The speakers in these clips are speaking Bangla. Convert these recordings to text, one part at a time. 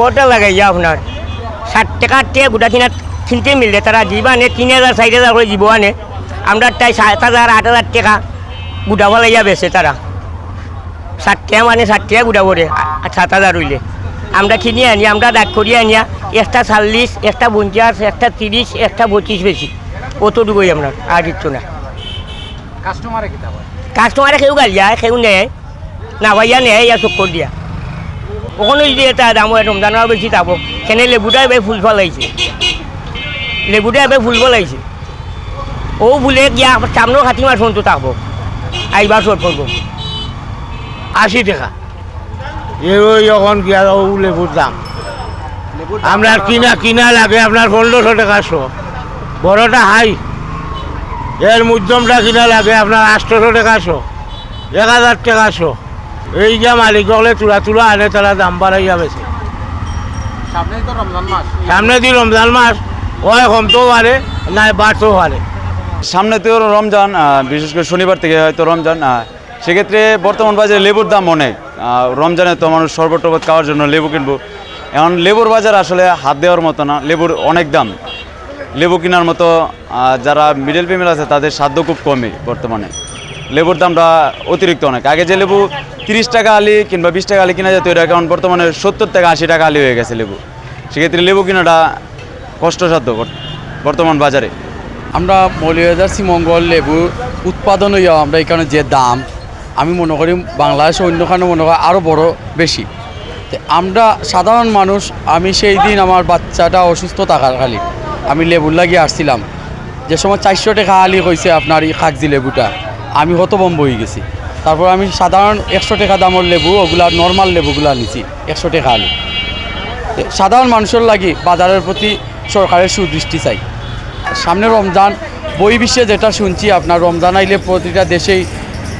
ওটা লাগাইয়া আপনার। ষাট টাকা টিয়া গোটা কিনা কিনতে মিললে তারা আনে তিন হাজার চার হাজার করে জীব আনে। আমরা তাই সাত হাজার আট হাজার টাকা গুটাবা লাইয়া বেছে তারা। ষাট টাকা মানে ষাট টাকা করে আর সাত হাজার হইলে। আমরা কিনে আনি আমরা দাগ করিয়ে আনিয়া একটা চল্লিশ একটা পঞ্চাশ একটা তিরিশ একটা পঁচিশ বেশি অতটুকুই আপনার আর কিচ্ছু না। কাস্টমারে কাস্টমারে কেউ গালিয়া কেউ নেয় না ভাইয়া নেয় ইয়া চক্কর দিয়া। ওখানে যদি এটা দাম হয় রমজান আর বেশি থাকব সেনে লেবুটা এবার ফুল ফলাইছে লেবুটা এবার ফুল ফলাইছে ও ফুলে গিয়া সামনেও খাতি মাস পর্যন্ত থাকব আইবার সর করব। আশি টাকা। কি আর ও লেবুর দাম? আপনার কিনা কিনা লাগে আপনার পনেরোশো টাকা শো বড়টা হাই। এর মধ্যমটা কিনা লাগে আপনার আটশোশো টাকা শো এক হাজার টাকা শো এই যে মালিক হলে তুলা তুলা আনে তারা দাম বাড়াইয়া যাবে সামনেই তো রমজান মাস। সামনে দিয়ে রমজান মাস হয় কমতেও পারে না বাড়তেও পারে সামনে তো রমজান বিশেষ করে শনিবার থেকে হয়তো রমজান সেক্ষেত্রে বর্তমান বাজারে লেবুর দাম অনেক। রমজানে তো মানুষ শরবত টরবত খাওয়ার জন্য লেবু কিনবো। এখন লেবুর বাজার আসলে হাত দেওয়ার মতো না লেবুর অনেক দাম। লেবু কেনার মতো যারা মিডল ফ্যামিলি আছে তাদের সাধ্য খুব কমই বর্তমানে। লেবুর দামটা অতিরিক্ত অনেক। আগে যে লেবু তিরিশ টাকা আলি কিংবা বিশ টাকা আলি কিনা যেত এটা এখন বর্তমানে সত্তর টাকা আশি টাকা আলি হয়ে গেছে লেবু। সেক্ষেত্রে লেবু কেনাটা কষ্টসাধ্য বর- বর্তমান বাজারে। আমরা মৌলিবাজার শ্রীমঙ্গল লেবু উৎপাদন হইয়া আমরা এখানে যে দাম, আমি মনে করি বাংলাদেশে অন্যখানে মনে করি আরও বড় বেশি। আমরা সাধারণ মানুষ, আমি সেই দিন আমার বাচ্চাটা অসুস্থ থাকার খালি। আমি লেবুর লাগিয়ে আসছিলাম। যে সময় চারশো টাকা আলি হয়েছে আপনার এই খাকজি লেবুটা, আমি হতবম্ব হয়ে গেছি। তারপর আমি সাধারণ একশো টাকা দামের লেবু, ওগুলা নর্মাল লেবুগুলা নিছি একশো টাকা আলু। সাধারণ মানুষের লাগি বাজারের প্রতি সরকারের সুদৃষ্টি চাই। সামনে রমজান, বই বিশ্বে যেটা শুনছি, আপনার রমজান আইলে প্রতিটা দেশেই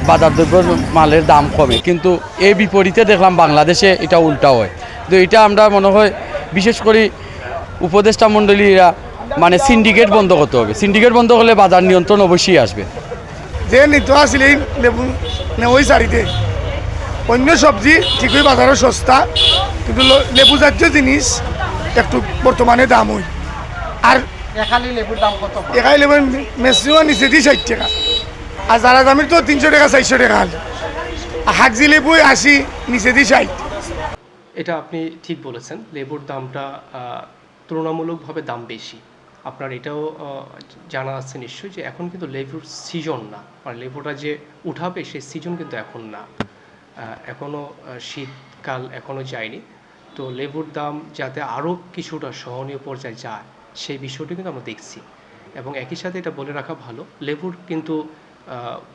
বাজার দ্রব্য মালের দাম কমে, কিন্তু এই বিপরীতে দেখলাম বাংলাদেশে এটা উল্টা হয়। তো এটা আমরা মনে হয় বিশেষ করে উপদেষ্টা মণ্ডলীরা মানে সিন্ডিকেট বন্ধ করতে হবে। সিন্ডিকেট বন্ধ করলে বাজার নিয়ন্ত্রণ অবশ্যই আসবে। যে নিত আসলে এই লেবু নে ওই শাড়িতে। অন্য সবজি ঠিকই বাজারে সস্তা কিন্তু ল- লেবু জাতীয় জিনিস একটু বর্তমানে দাম হয় আর এখালি লেবুর দাম কত? লেবু মেসিও নিচে দিই ষাট টাকা। আর যারা দামের তো তিনশো টাকা চারশো টাকা হল। আর হাগজি লেবু আশি নিচে দিয়ে ষাট। এটা আপনি ঠিক বলেছেন লেবুর দামটা তুলনামূলকভাবে দাম বেশি। আপনার এটাও জানা আছে নিশ্চয়ই যে এখন কিন্তু লেবুর সিজন না। মানে লেবুটা যে উঠাবে সেই সিজন কিন্তু এখন না। আহ, এখনও শীতকাল এখনও যায়নি। তো লেবুর দাম যাতে আরও কিছুটা সহনীয় পর্যায়ে যায় সেই বিষয়টি কিন্তু আমরা দেখছি। এবং একই সাথে এটা বলে রাখা ভালো লেবুর কিন্তু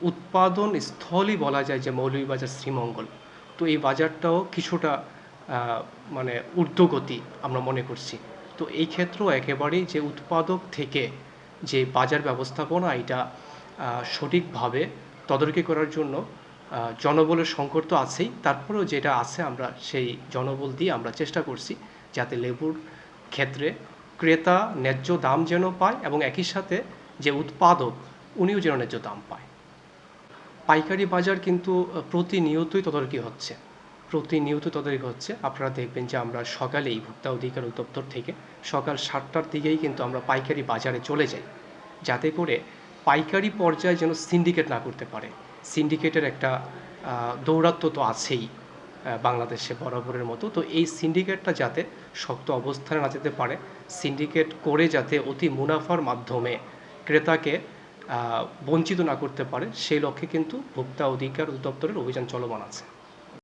উৎপাদন স্থলই বলা যায় যে মৌলভীবাজার শ্রীমঙ্গল। তো এই বাজারটাও কিছুটা মানে ঊর্ধ্বগতি আমরা মনে করছি। তো এই ক্ষেত্রেও একেবারেই যে উৎপাদক থেকে যে বাজার ব্যবস্থাপনা এটা সঠিকভাবে তদারকি করার জন্য জনবলের সংকট তো আছেই। তারপরেও যেটা আছে আমরা সেই জনবল দিয়ে আমরা চেষ্টা করছি যাতে লেবুর ক্ষেত্রে ক্রেতা ন্যায্য দাম যেন পায় এবং একই সাথে যে উৎপাদক, উনিও যেন ন্যায্য দাম পায়। পাইকারি বাজার কিন্তু প্রতিনিয়তই তদারকি হচ্ছে। প্রতিনিয়ত তদারকি হচ্ছে। আপনারা দেখবেন যে আমরা সকালেই ভোক্তা অধিকার অধিদপ্তর থেকে সকাল সাতটার দিকেই কিন্তু আমরা পাইকারি বাজারে চলে যাই। যাতে করে পাইকারি পর্যায়ে যেন সিন্ডিকেট না করতে পারে। সিন্ডিকেটের একটা আহ, দৌরাত্ম্য তো আছেই বাংলাদেশে বরাবরের মতো। তো এই সিন্ডিকেটটা যাতে শক্ত অবস্থানে না যেতে পারে সিন্ডিকেট করে যাতে অতি মুনাফার মাধ্যমে ক্রেতাকে বঞ্চিত না করতে পারে সেই লক্ষ্যে কিন্তু ভোক্তা অধিকার অধিদপ্তরের অভিযান চলমান আছে।